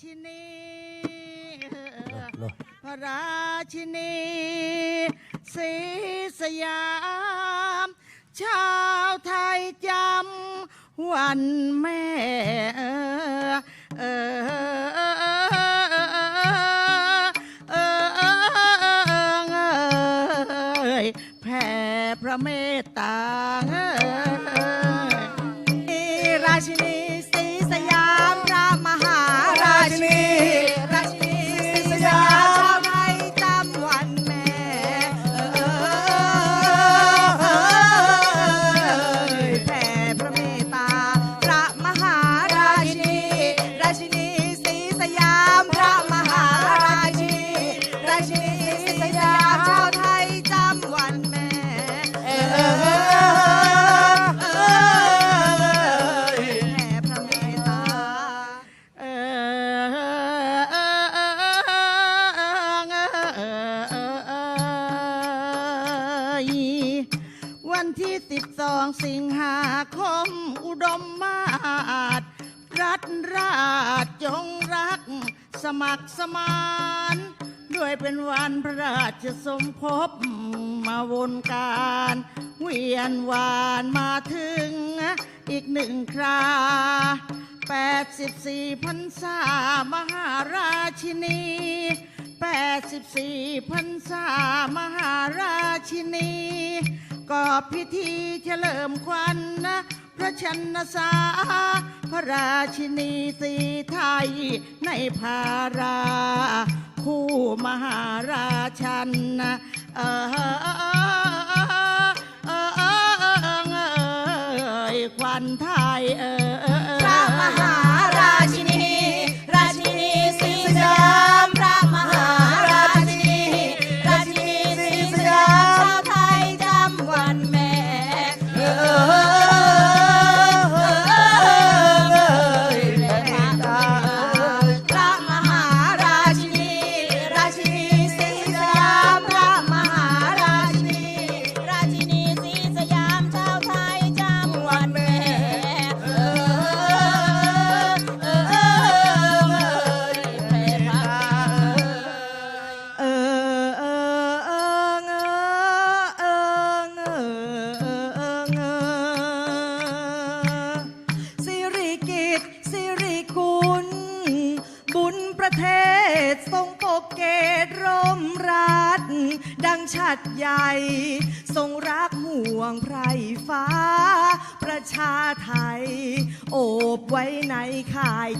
ชินีเนาะพระราชินีศรีสยาม ชาวไทยจำวันแม่เออเออเออเออเออแผ่พระเมตตาราชินี ย วันที่ 12 สิงหาคม อุดมมาศรัฐราชจงรัก สมัครสมาน ด้วยเป็นวันพระราชสมภพมาวนการ เวียนวานมาถึงอีกหนึ่งครา84พรรษามหาราชินี 84พรรษามหารา ชินีก็พิธีเฉลิมควันนะพระชนสา พระราชินีสีไทยในภารา คู่มหาราชันนะเออเออเออเออเออควันไทยเออ กิจสิริคุณบุญประเทศทรงปกเกตร่มรัดดังชัดใหญ่ ทรงรักห่วงไพรฟ้า ประชาไทย โอบไว้ในข่าย